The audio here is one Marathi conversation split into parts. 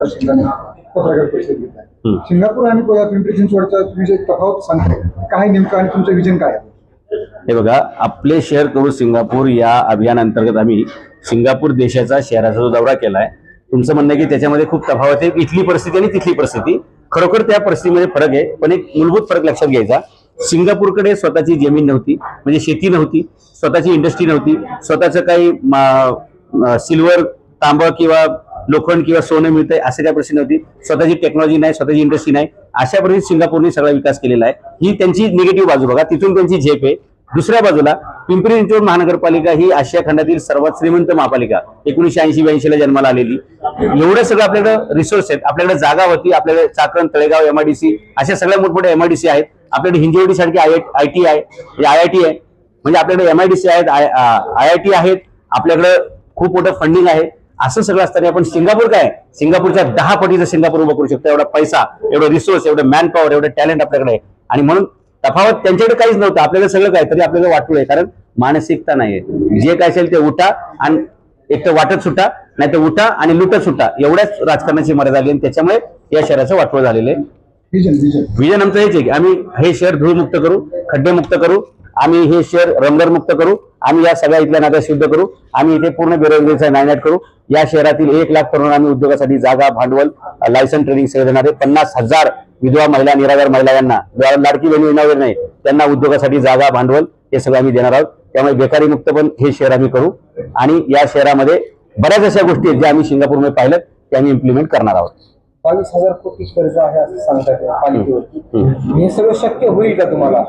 पत्रकार परिषद. सिंगापूर आणि पिंपरी चिंचवडचा तुम्ही जे तफावत सांगताय काय नेमकं आणि तुमचं विजन काय आहे? हे बघा आपले शहर करू सिंगापूर या अभियान अंतर्गत आम्ही सिंगापूर देशाचा शहराचा जो दौरा केलाय तुमचं म्हणणं की त्याच्यामध्ये खूप तफावत आहे इथली परिस्थिती आणि तिथली परिस्थिती. खरोखर त्या परिस्थितीमध्ये फरक आहे पण एक मूलभूत फरक लक्षात घ्यायचा. सिंगापूरकडे स्वतःची जमीन नव्हती म्हणजे शेती नव्हती स्वतःची इंडस्ट्री नव्हती स्वतःचं काही सिल्वर तांबं किंवा लोखंड किंवा सोनं मिळतंय असं काही प्रश्न होती स्वतःची टेक्नॉलॉजी नाही स्वतःची इंडस्ट्री नाही. अशा परिस्थितीत सिंगापूरने सगळा विकास केलेला आहे. ही त्यांची निगेटिव्ह बाजू बघा. तिथून त्यांची झेप आहे. दुसऱ्या बाजूला पिंपरी चिंचवड महानगरपालिका ही आशिया खंडातील सर्वात श्रीमंत महापालिका. एकोणीशे ऐंशी ब्याऐंशीला जन्माला आलेली. एवढं सगळं आपल्याकडे रिसोर्स आहेत. आपल्याकडे जागा होती. आपल्याकडे चाकण तळेगाव एमआयडीसी अशा सगळ्या मोठमोठ्या एमआयडीसी आहेत. आपल्याकडे हिंजवडी सारखी आय आय टी आहे. आय आय टी आहे. म्हणजे आपल्याकडे एमआयडीसी आहेत आय आय टी आहेत. आपल्याकडे खूप मोठं फंडिंग आहे. असं सगळं असताना आपण सिंगापूर काय? सिंगापूरच्या दहा पटीचं सिंगापूर उभं करू शकतो. एवढा पैसा एवढं रिसोर्स एवढं मॅन पॉवर एवढं टॅलेंट आपल्याकडे. आणि म्हणून तफावत त्यांच्याकडे काहीच नव्हतं. आपल्याकडे सगळं काय तरी आपल्याला वाटलं आहे. कारण मानसिकता नाहीये. जे काय असेल ते उठा आणि एक तर वाटत सुटा नाही तर उठा आणि लुटत सुटा. एवढ्याच राजकारणाची मर्यादा आली आणि त्याच्यामुळे या शहराचं वाटवं झालेलं आहे. विजन आमचं हेच आहे की आम्ही हे शहर धूळमुक्त करू खड्डेमुक्त करू आम्ही हे शहर रंगर मुक्त करू. आम्ही या सगळ्या इथल्या नात्या सिद्ध करू. आम्ही इथे पूर्ण बेरोजगारीचा नायनाट करू. या शहरातील एक लाख तरुण आम्ही उद्योगासाठी जागा भांडवल लायसन ट्रेनिंग सगळे देणार आहे. पन्नास हजार विधवा महिला निराधार महिला यांना लाडकी बहिणी वगैरे नाही. त्यांना उद्योगासाठी जागा भांडवल हे सगळं आम्ही देणार आहोत. त्यामुळे बेकारी मुक्त पण हे शहर आम्ही करू. आणि या शहरामध्ये बऱ्याच अशा गोष्टी आहेत ज्या आम्ही सिंगापूरमध्ये पाहिल्यात त्या आम्ही इम्प्लिमेंट करणार आहोत. बावीस हजार कोटी कर्ज आहे असं सांगतात हे सगळं शक्य होईल का तुम्हाला?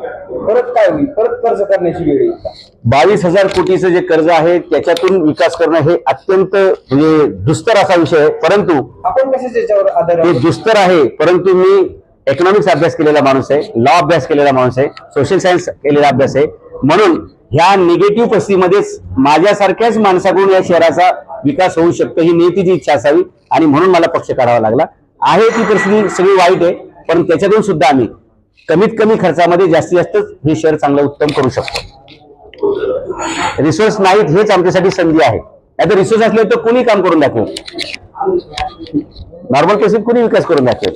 परत काय होईल? परत कर्ज करण्याची वेळ येईल का? बावीस हजार कोटीचं जे कर्ज आहे त्याच्यातून विकास करणं हे अत्यंत म्हणजे दुस्तर असा विषय आहे. परंतु आपण कशाच्या याच्यावर आधार हे दुस्तर आहे परंतु मी इकॉनॉमिक्स अभ्यास केलेला माणूस आहे लॉ अभ्यास केलेला माणूस आहे सोशल सायन्स केलेला अभ्यास आहे. म्हणून ह्या निगेटिव्ह परिस्थितीमध्येच माझ्यासारख्याच माणसाकडून या शहराचा विकास होऊ शकतो ही नियतीची इच्छा असावी. आणि म्हणून मला पक्ष काढावा लागला. आहे ती परिस्थिती सगळी वाईट आहे पण त्याच्यातून सुद्धा आम्ही कमीत कमी खर्चामध्ये जास्तीत जास्त हे शहर चांगलं उत्तम करू शकतो. रिसोर्स नाहीत हेच आमच्यासाठी संधी आहे. नाही तर रिसोर्स असले तर कोणी काम करून दाखवेल? नॉर्मल केसेस कोणी विकास करून दाखवेल?